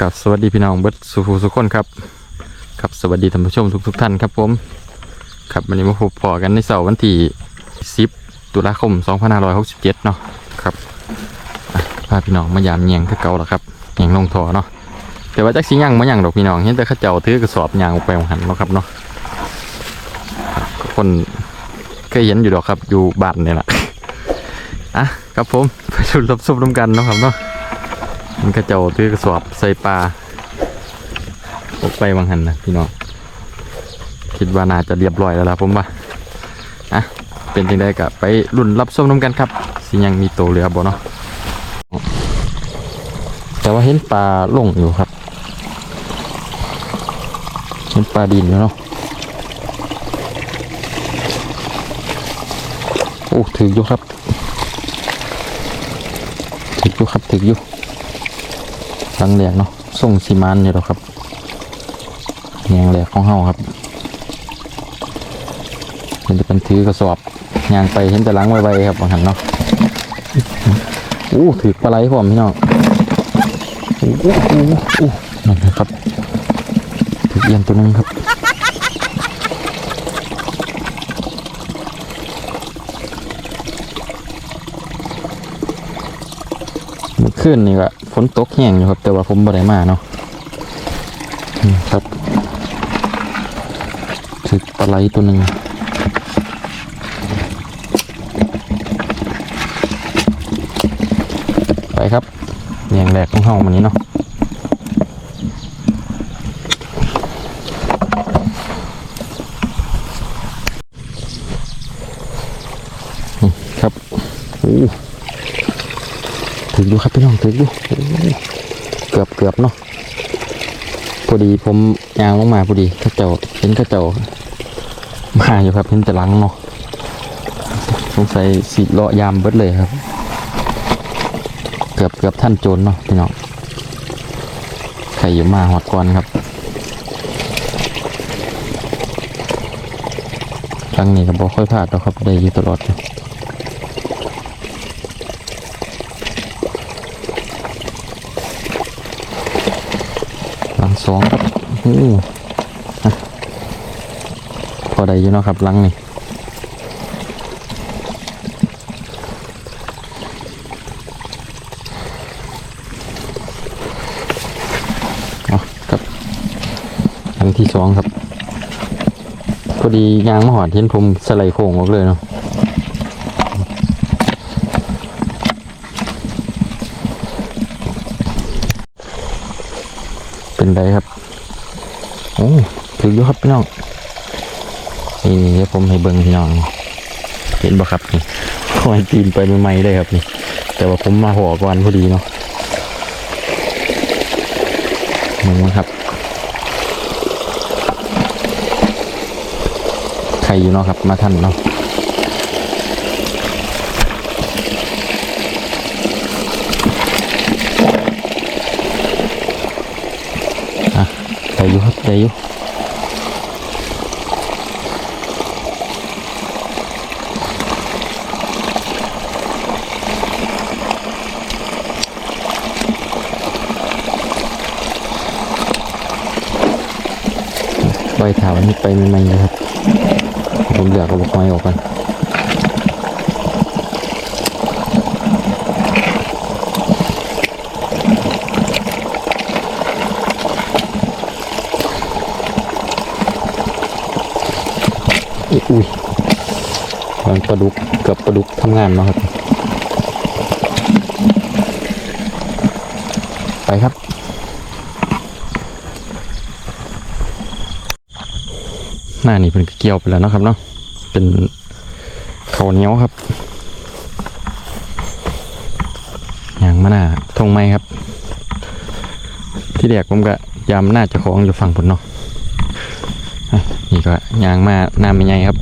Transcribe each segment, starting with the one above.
กับสวัสดีพี่น้องเบิร์ดสุภูสุกคนครับครับสวัสดีท่านผู้ชมทุกทุกท่านครับผมครับวันนี้มาพบพอกันในเสาร์วันที่ 10 ตุลาคม 2567 เนาะครับพาพี่น้องมายามเยียงคือเก่าแล้วครับเยียงลงทอเนาะแต่ว่าจักสิยังมายังดอกพี่น้องเห็นแต่ข้าเจ้าถือกระสอบยางออกไปหันเนาะครับเนาะคนเคยเห็นอยู่ดอกครับอยู่บ้านเนี่ยแหละอะครับผมไปชุดรับซุปน้ำกันเนาะครับเนาะ มันกระเจ้าถือกระสอบใส่ปลาออกไปบางหันนะพี่น้องคิดว่าน่าจะเรียบร้อยแล้วล่ะผมว่าอะเป็นจังได้กับไปรุ่นรับส้มน้ำกันครับ สิยังมีโตเหลือบ่เนาะแต่ว่าเห็นปลาลงอยู่ครับ เห็นปลาดินอยู่เนาะโอ้ถืออยู่ครับ ถืออยู่ครับถืออยู่ ครั้งแรกเนาะส่งสีมันอยู่หรอกครับแยงแรกของเฮาครับเห็นจะเป็นถือกระสอบยางไปเห็นแต่ล้างไวๆครับบางหันเนาะอู้ถือปลาไหลข้อมพี่น้องอู้อู้อู้อู้นั่นนะครับถือเอียนตัวนึงครับ ขึ้นนี่ก็ฝนตกแห้งอยู่ครับ แต่ว่าผมบ่ได้มาเนาะครับถึกปลาไหลตัวหนึ่งไปครับอย่างแรกของห้องมันนี้เนาะนี่ครับโอ้ ถึง อยู่ครับพี่น้องถึงอยู่เกือบเกือบเนาะพอดีผมยางลงมาพอดีข้าเจ้าเห็นข้าเจ้ามาอยู่ครับเห็นแต่หลังเนาะสงสัยสีเลาะยามเบิดเลยครับ เกือบเกือบท่านโจรเนาะพี่น้องใครอยู่มาหอดก่อนครับครั้งนี้ก็บอกค่อยพลาดแล้วครับได้อยู่ตลอดเลย หลัง สองครับอู้พอได้อยู่เนาะครับลังนี่เอาครับ อันที่สองครับ พอดียางมาหอดเห็นผมสไลด์โค้งออกเลยเนาะ เป็นไรครับโอ้ถืออยู่ครับพี่น้องนี่นี่เดี๋ยวผมให้เบิ้งพี่น้อง เห็นบ่ครับนี่คอยตีนไปใหม่ๆเลยครับนี่ แต่ว่าผมมาหัวก่อนพอดีเนาะมึงครับใครอยู่เนาะครับ มาทันเนาะ อะได้อ ยอยู่ปล่อยถาวนี้ไปใหม่ๆเลยครับ ผมเหลือกระบอกไม้ออกกัน อุ้ยมันปลาดุกเกือบปลาดุกทำงานเนาะครับ ไปครับ หน้านี่เป็นเกี่ยวไปแล้วนะครับเนาะ เป็นข้าวเหนียวครับอย่างมาหน้าทงไม้ครับ ที่แรกผมก็ยามหน้าจะของอยู่ฝั่งผลเนาะ นี่ก็ยางมาหน้าไม่ใหญ่ครับ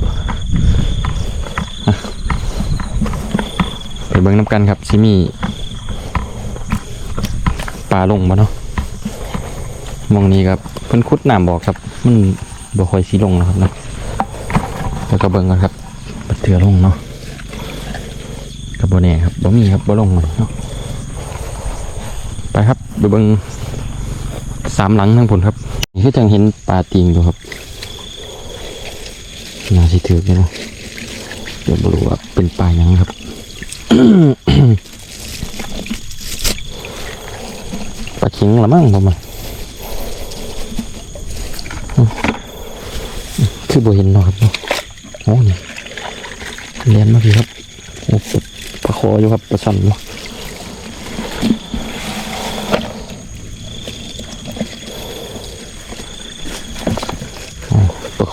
ไปเบิ้งน้ำกันครับซิมีปลาลงมาเนาะมองนี้ครับเพิ่นคุดน้ำบอกครับ มันบ่ค่อยสีลงนะครับเนาะแล้วก็เบิ่งกันครับบัดเถือลงเนาะกับบ่แน่ครับบ่มีครับบ่ลงเลยเนาะไปครับไปเบิ่งสามหลังทั้งผลครับนี่ก็จังเห็นปลาติงอยู่ครับ น่าสิถือกันนะเดี๋ยวบรู้ว่าเป็นปลาหยังครับปลาเข็งละมั้งผมอะคือบ่เห็นเนาะครับโอ้นี่เรียนมาพี่ครับโอ้ปลาคออยู่ครับปลาสั่นเนาะ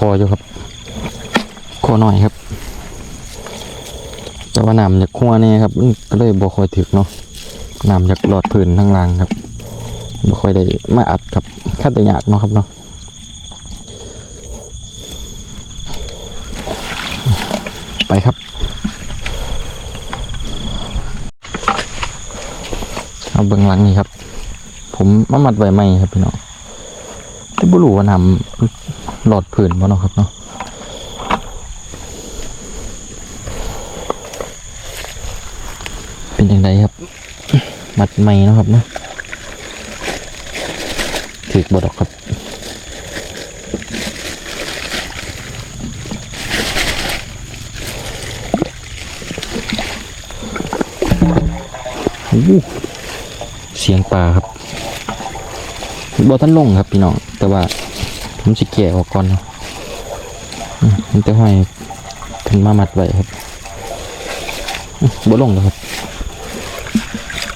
คออยู่ครับ อหน่อยครับ แต่ว่าน้ำจากขั้วนี่ครับก็เลยบ่ค่อยถึกเนาะน้ำจากหลอดพื้นทั้งล่างครับบ่ค่อยได้มาอัดครับคัดแต่ยากเนาะครับเนาะไปครับเอาเบื้องหลังนี่ครับ ผมมามัดไว้ไหมครับพี่น้องแต่บ่รู้ว่าน้ำหลอดผื่นบ่เนาะครับเนาะ เป็นยังไงครับมัดไม่นะครับเนาะถือบดอกครับโอ้เสียงปลาครับบอท่านลงครับพี่น้อง แต่ว่าผมสิแกะออกก่อนนะมันจะห้อยขึ้นมามัดไว้ครับอืมบ่ลงแล้วครับ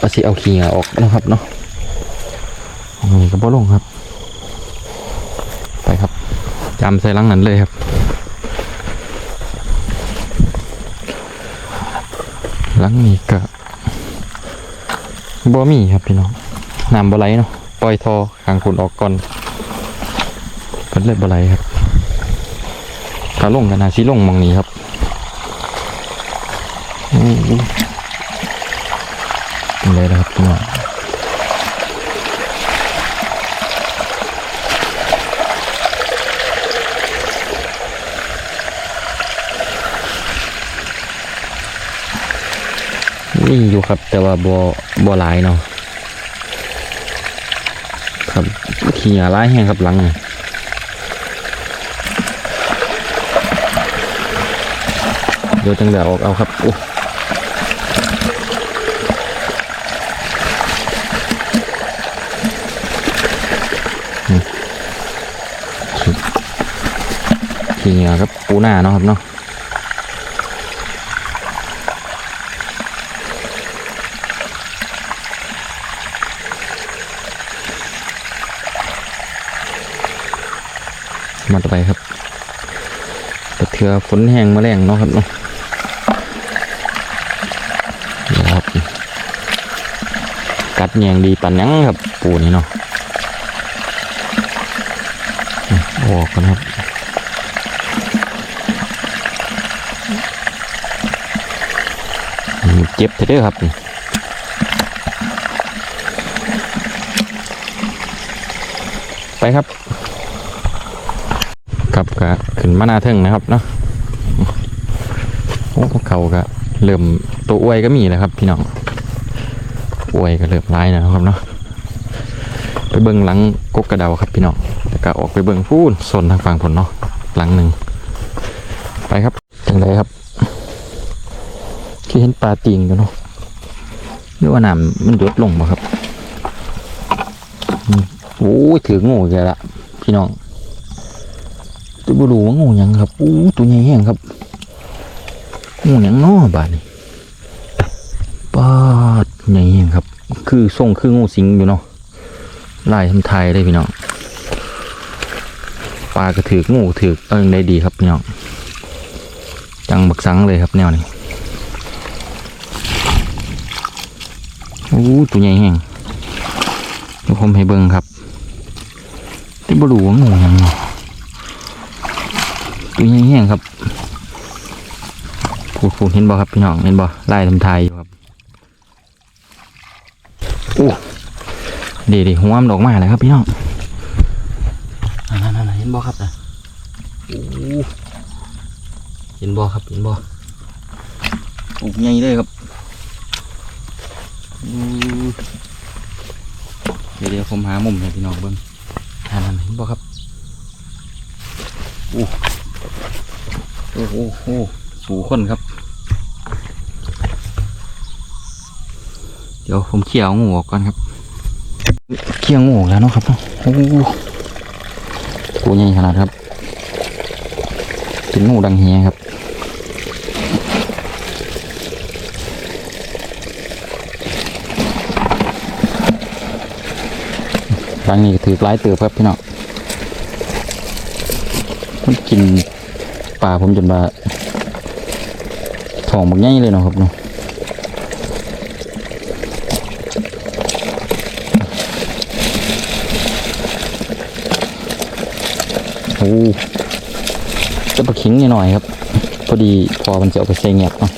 เอาสิเอาขี้เหงื่ออกนะครับเนาะอันนี่ก็บ่ลงครับ ไปครับจำใส่ลังนั้นเลยครับลังนี้ก็บ่มีครับพี่น้องน้ำบ่ไหลเนาะปล่อยทอขางคุณออกก่อนเพิ่นเล่นบอลไรครับถ้าลงกันนาซีลงมองนี้ครับ เป็นไรนะครับพี่น้องนี่อยู่ครับแต่ว่าบัวบัวหลายเนาะครับขี่หาร้ายแห้งครับหลังเดี๋ยวจังเดี๋ยวออกเอาครับโอ้ ขี้เหงื่อครับปูหน้าเนาะครับเนาะมาต่อไปครับกระเทือฝนแห้งมาแรงเนาะครับเนาะนะครับกัดแยงดีปันยังครับปูนี่เนาะออกกันครับ็บเถอะเด้อครับไปครับ ครับก็ขึ้นมาหนาเทิงนะครับเนาะโอ้เขาก็เริ่มตัวอวยก็มีแล้วครับ พี่น้องอวยก็เริ่มร้ายแล้วนะครับเนาะไปเบิ่งหลังกกกระเดาครับพี่น้องแล้วก็ออกไปเบิ่งพูนโซนทางฝั่งผลเนาะหลังหนึ่งไปครับจังไรครับ ที่เห็นปลาตีงอยู่เนาะหรือว่าน้ำมันหยดลงบ่ครับโอ้ยถืองูแกละพี่น้องตัวบุรูว่างูยังครับอู้ตัวใหญ่แห้งครับงูยังน้อบาดนี่ปาดใหญ่แห้งครับ คือทรงคืองูสิงอยู่เนาะไลายทำไทยเลยพี่น้องปลากระถืองูถือเอาอย่างใดดีครับพี่น้องจังบักสังเลยครับแนวนี้ อ้ตัวใหญ่แห้งเดี๋ยวผมให้เบิ่งครับที่บรูว่างูหยังเนาะตัวใหญ่แห้งครับพูดพูดเห็นบ่ครับพี่น้องเห็นบ่ไล่ทำไทยอยู่ครับโอ้ดีดีหัวมันดอกไม้เลยครับพี่น้องนั่นนั่นเห็นบ่ครับนะโอ้เห็นบ่ครับเห็นบ่โอ้ใหญ่เลยครับอู้ เดี๋ยวเดี๋ยวผมหามุมให้พี่น้องเบิ่งนั่นเห็นบ่ครับโอ้โอ้โหโอ้สู่คนครับ เดี๋ยวผมเขี่ยวงูออกก่อนครับเขี่ยวงูออกแล้วเนาะครับโอ้โหตัวใหญ่ขนาดครับเป็นงูดังเฮียครับ ครั้งนี้ถือไล่เติบครับพี่น้องมันกินป่าผมจนว่าท้องมันใหญ่เลยเนาะครับเนาะโอ้จะปลาขิงนิดหน่อยครับ พอดีพอมันจะเอาไปใส่เงียบเนาะ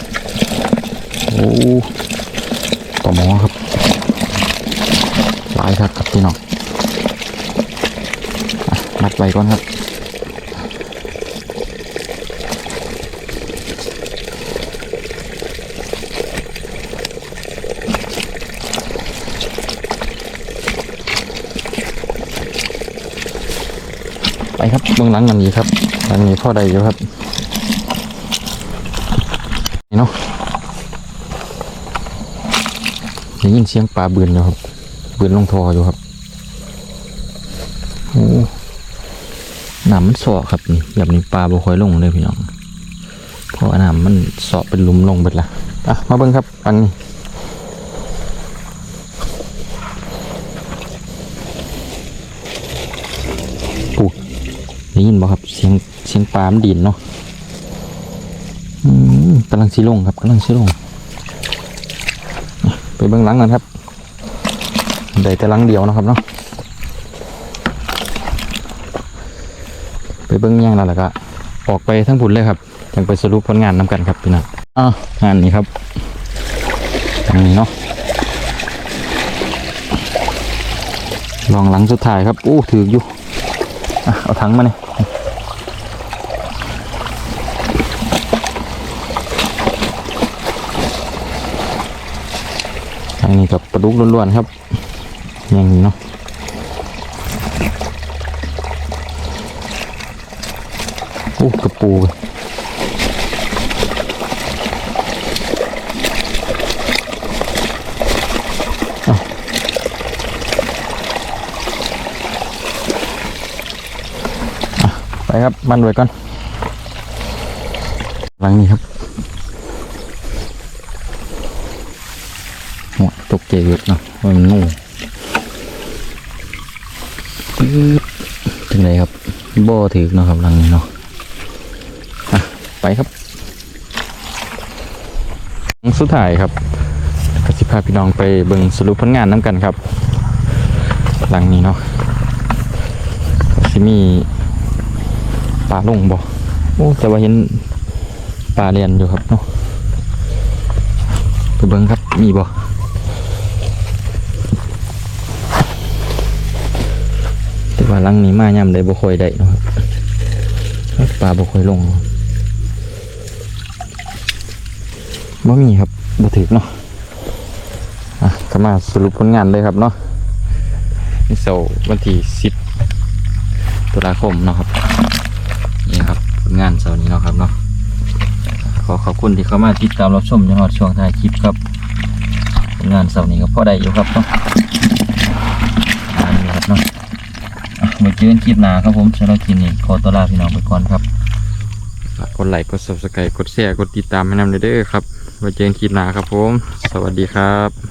โอ้ต่อหมอครับหลายครับครับพี่น้องัดไว้ก่อนครับไปครับเบื้องหลังกันนี้ครับหลังนี้พ่อใดอยู่ครับนี่เนาะได้ยินเสียงปลาบืนอยู่ครับบืนลงทออยู่ครับ โอ้ น้ำมันสอครับนี่แบบนี้ปลาบ่ค่อยลงเลยพี่น้องเพราะว่าน้ำมันสอเป็นลุมลงเบิดละอะมาเบิ่งครับอันนี้ปุ๊ได้ยินบ่ครับเสียงเสียงปลามดินเนาะอืมกำลังสิลงครับกำลังสิลง ไปเบิ่งหลังกันครับได้แต่หลังเดียวนะครับเนาะ ไป เบิ้งย่างแล้วล่ะก็ออกไปทั้งผุนเลยครับยังไปสรุปผลงานนำกันครับพี่น้องอ่างานนี้ครับทางนี้เนาะลองหลังสุดท้ายครับอู้ถืออยู่อะเอาถังมาเนี่ยทางนี้กับปลาดุกล้วนๆครับอย่างนี้เนาะ อ้กระปูไปครับ มันไว้ก่อน หลังนี้ครับหัวตกเจยุดเนาะมันงูถึงไหนครับบ่อถือเนาะครับหลังนี้เนาะอะ ไปครับสุดท้ายครับกสิพาพี่น้องไปเบิ่งสรุปผลงานน้ำกันครับ หลังนี้เนาะสิมีปลาลงบ่โอ้แต่ว่าเห็นปลาเรียนอยู่ครับเนาะไปเบิ่งครับมีบ่แต่ว่าหลังนี้มายามได้บ่ค่อยได้เนาะปลาบ่ค่อยลง บ่มีครับบ่ถึกเนาะอะก็มาสรุปผลงานเลยครับเนาะนี่เสาร์วันที่10ตุลาคมเนาะครับนี่ครับผลงานเสาร์นี้เนาะครับเนาะขอขอบคุณที่เข้ามาติดตามรับชมจนฮอดช่วงท้ายคลิปครับผลงานเสาร์นี้ก็พอได้อยู่ครับเนาะอันนี้ครับเนาะมาเจอกันคลิปหน้าครับผมสำหรับคลิปนี้ขอตัวลาพี่น้องไปก่อนครับกดไลค์กด subscribe กดแชร์กดติดตามให้นำเด้อครับ มาเจอกันคลิปหน้าครับผม สวัสดีครับ